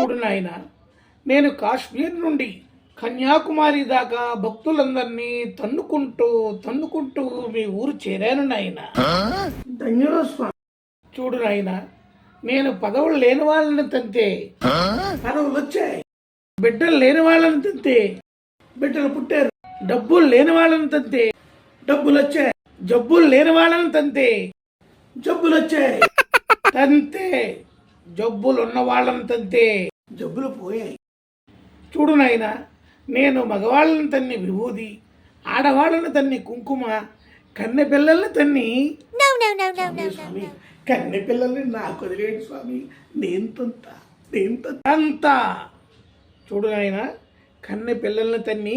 చూడు నాయన నేను కాశ్మీర్ నుండి కన్యాకుమారి దాకా భక్తులందరినీ తన్నుకుంటూ తన్నుకుంటూ మీ ఊరు చేరాను నాయన. ధన్యుడు స్వామి చూడు నాయన నేను పదవులు లేని వాళ్ళని తంతే. పదవులు వచ్చాయి. బిడ్డలు లేని వాళ్ళని తంతే. బిడ్డలు పుట్టారు. డబ్బులు లేని వాళ్ళని తంతే. డబ్బులు వచ్చాయి. జబ్బులు లేని వాళ్ళని తంతే. జబ్బులు వచ్చాయి. తంతే. జబ్బులు ఉన్న వాళ్ళని తంతే జబ్బులు పోయాయి. చూడు నాయన నేను మగవాళ్ళని తన్ని విభూది ఆడవాళ్ళని తన్ని కుంకుమ కన్నె పిల్లల్ని తన్ని స్వామి, కన్నె పిల్లల్ని నాకు వదిలేడు స్వామి. నేను తంత నేను తంత. తంత చూడు నాయన కన్నె పిల్లల్ని తన్ని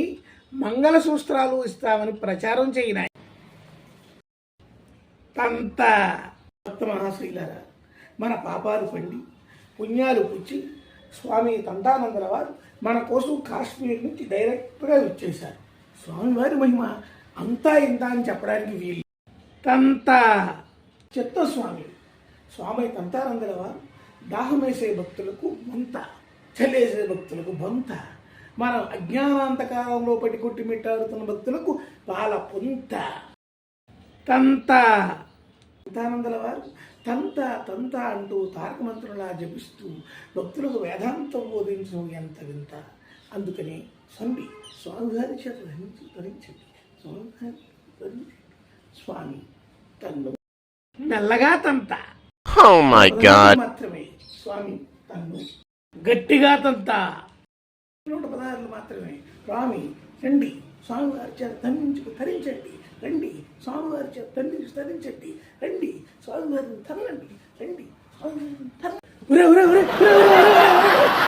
మంగళ సూత్రాలు ఇస్తామని ప్రచారం చేయి నాయన. తంత. భక్త మహాశ్రీలారా మన పాపాలు పండి పుణ్యాలు పుచ్చి స్వామి తంటానందల వారు మన కోసం కాశ్మీర్ నుంచి డైరెక్ట్గా వచ్చేశారు. స్వామివారి మహిమ అంతా ఇంత అని చెప్పడానికి వీలు తంత చిత్తస్వామి. స్వామి తంతానందల వారు దాహమేసే భక్తులకు మంత చలేసే భక్తులకు బొంత మన అజ్ఞానాంతకాలంలో పట్టి కొట్టిమిట్టాడుతున్న భక్తులకు పాల పొంత. తంత తంతానందల వారు తంత తంత అంటూ తారక మంత్రులా జపిస్తూ భక్తులకు వేదాంతం బోధించడం ఎంత వింత? అందుకని స్వామి స్వామివారి చేత ధరించి ధరించండి. ధరించండి. స్వామి తన్ను మెల్లగా తంత. Oh. మాత్రమే స్వామి తన్ను గట్టిగా తంత. నూట పదహారులు మాత్రమే. స్వామి రండి. స్వామివారి చేత ధరించుకు ధరించండి రండి. స్వామివారి చేత ధరించి ధరించండి రండి. స్వామివారిని తరలండి రండి.